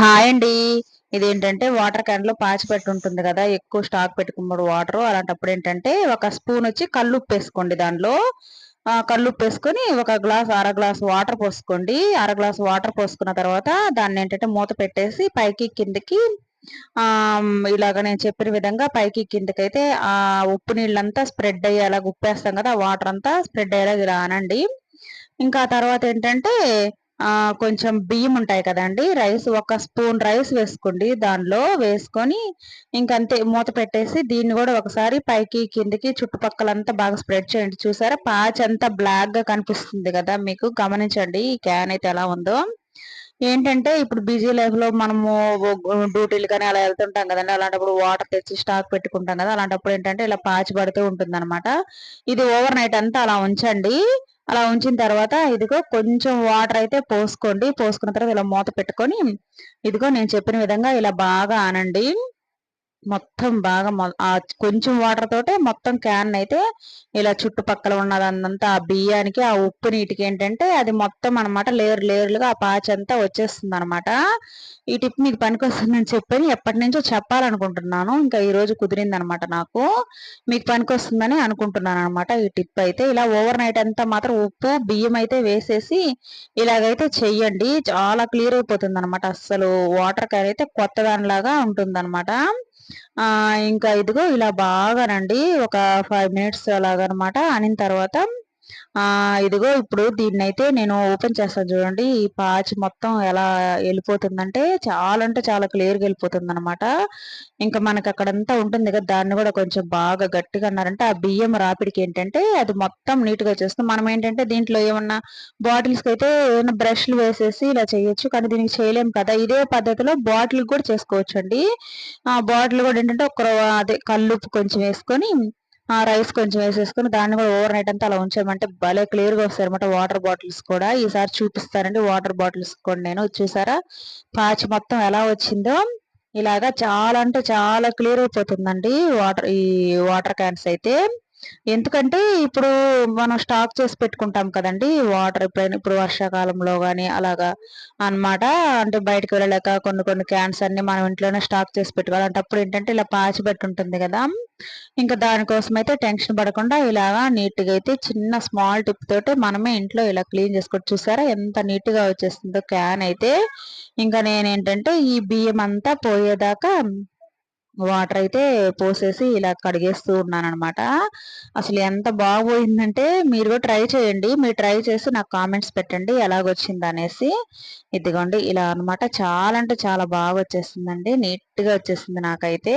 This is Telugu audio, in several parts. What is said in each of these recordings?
హాయ్ అండి. ఇదేంటంటే వాటర్ క్యాన్లో పాచి పెట్టి ఉంటుంది కదా ఎక్కువ స్టాక్ పెట్టుకున్నప్పుడు వాటర్. అలాంటప్పుడు ఏంటంటే ఒక స్పూన్ వచ్చి కల్లుప్పు వేసుకోండి దానిలో కల్లుప్పు వేసుకొని ఒక గ్లాస్ అర గ్లాస్ వాటర్ పోసుకోండి. అర గ్లాస్ వాటర్ పోసుకున్న తర్వాత దాన్ని ఏంటంటే మూత పెట్టేసి పైకి కిందకి ఆ ఇలాగ నేను చెప్పిన విధంగా పైకి కిందకైతే ఆ ఉప్పు నీళ్ళంతా స్ప్రెడ్ అయ్యేలాగా ఉప్పేస్తాం కదా వాటర్ అంతా స్ప్రెడ్ అయ్యేలాగా ఇలా అనండి. ఇంకా తర్వాత ఏంటంటే కొంచెం బియ్యం ఉంటాయి కదండి రైస్ ఒక స్పూన్ రైస్ వేసుకోండి దానిలో వేసుకొని ఇంకంతే మూత పెట్టేసి దీన్ని కూడా ఒకసారి పైకి కిందికి చుట్టుపక్కలంతా బాగా స్ప్రెడ్ చేయండి. చూసారా? పాచ్ అంతా బ్లాక్గా కనిపిస్తుంది కదా మీకు. గమనించండి ఈ క్యాన్ అయితే ఎలా ఉందో. ఏంటంటే ఇప్పుడు బిజీ లైఫ్లో మనము డ్యూటీలు కానీ అలా వెళ్తుంటాం కదండి అలాంటప్పుడు వాటర్ తెచ్చి స్టాక్ పెట్టుకుంటాం కదా అలాంటప్పుడు ఏంటంటే ఇలా పాచి పడుతూ ఉంటుంది ఇది ఓవర్ నైట్ అంతా అలా ఉంచండి. అలా ఉంచిన తర్వాత ఇదిగో కొంచెం వాటర్ అయితే పోసుకోండి. పోసుకున్న తర్వాత ఇలా మూత పెట్టుకొని ఇదిగో నేను చెప్పిన విధంగా ఇలా బాగా ఆనండి. మొత్తం బాగా కొంచెం వాటర్ తోటే మొత్తం క్యాన్ అయితే ఇలా చుట్టుపక్కల ఉన్నదంతా ఆ బియ్యానికి ఆ ఉప్పు నీటికి ఏంటంటే అది మొత్తం అనమాట లేరు లేయర్లుగా ఆ పాచి అంతా వచ్చేస్తుంది అనమాట ఈ టిప్ మీకు పనికొస్తుందని చెప్పని ఎప్పటి నుంచో చెప్పాలనుకుంటున్నాను. ఇంకా ఈ రోజు కుదిరింది అనమాట నాకు. మీకు పనికొస్తుందని అనుకుంటున్నాను అనమాట ఈ టిప్ అయితే. ఇలా ఓవర్ నైట్ అంతా మాత్రం ఉప్పు బియ్యం అయితే వేసేసి ఇలాగైతే చెయ్యండి. చాలా క్లియర్ అయిపోతుంది అనమాట అస్సలు వాటర్ క్యాన్ అయితే కొత్త దానిలాగా ఉంటుంది అనమాట ఇంకా ఇదిగో ఇలా బాగానండి ఒక ఫైవ్ మినిట్స్ అలాగనమాట. అనిన తర్వాత ఇదిగో ఇప్పుడు దీన్ని అయితే నేను ఓపెన్ చేస్తాను చూడండి. ఈ పాచి మొత్తం ఎలా వెళ్ళిపోతుందంటే చాలా అంటే చాలా క్లియర్గా వెళ్ళిపోతుంది అనమాట ఇంకా మనకి అక్కడంతా ఉంటుంది కదా దాన్ని కూడా కొంచెం బాగా గట్టిగా అన్నారంటే ఆ బియ్యం రాపిడికి ఏంటంటే అది మొత్తం నీట్గా చేస్తుంది. మనం ఏంటంటే దీంట్లో ఏమన్నా బాటిల్స్కి అయితే ఏమైనా బ్రష్లు వేసేసి ఇలా చేయొచ్చు కానీ దీనికి చేయలేము కదా. ఇదే పద్ధతిలో బాటిల్ కూడా చేసుకోవచ్చు అండి ఆ బాటిల్ కూడా ఏంటంటే ఒక అదే కల్లుప్పు కొంచెం వేసుకొని ఆ రైస్ కొంచెం వేసేసుకుని దాన్ని కూడా ఓవర్ నైట్ అంతా అలా ఉంచామంటే భలే క్లియర్గా వస్తాయి అనమాట వాటర్ బాటిల్స్ కూడా. ఈసారి చూపిస్తానండి వాటర్ బాటిల్స్ కూడా నేను. చూసారా పాచి మొత్తం ఎలా వచ్చిందో ఇలాగా చాలా అంటే చాలా క్లియర్ అయిపోతుందండి వాటర్ ఈ వాటర్ క్యాన్స్ అయితే. ఎందుకంటే ఇప్పుడు మనం స్టాక్ చేసి పెట్టుకుంటాం కదండి వాటర్ ఎప్పుడైనా ఇప్పుడు వర్షాకాలంలో కానీ అలాగా అనమాట అంటే బయటకు వెళ్ళలేక కొన్ని కొన్ని క్యాన్స్ అన్ని మనం ఇంట్లోనే స్టాక్ చేసి పెట్టుకోవాలి. అంటే అప్పుడు ఏంటంటే ఇలా పాచి పెట్టి ఉంటుంది కదా. ఇంకా దానికోసం అయితే టెన్షన్ పడకుండా ఇలాగా నీట్గా అయితే చిన్న స్మాల్ టిప్ తోటి మనమే ఇంట్లో ఇలా క్లీన్ చేసుకోవచ్చు చూసారా? ఎంత నీట్గా వచ్చేస్తుందో క్యాన్ అయితే. ఇంకా నేనేంటంటే ఈ బియ్యం అంతా పోయేదాకా వాటర్ అయితే పోసేసి ఇలా కడిగేస్తూ ఉన్నాను అనమాట అసలు ఎంత బాగోయిందంటే మీరు కూడా ట్రై చేయండి. మీరు ట్రై చేసి నాకు కామెంట్స్ పెట్టండి ఎలాగొచ్చింది అనేసి ఇదిగోండి ఇలా అనమాట చాలా అంటే చాలా బాగా వచ్చేసిందండి నీట్గా వచ్చేసింది నాకైతే.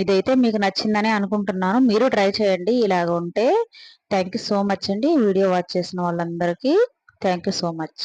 ఇదైతే మీకు నచ్చిందని అనుకుంటున్నాను. మీరు ట్రై చేయండి ఇలాగ ఉంటే. థ్యాంక్ సో మచ్ అండి. వీడియో వాచ్ చేసిన వాళ్ళందరికీ. Thank so much.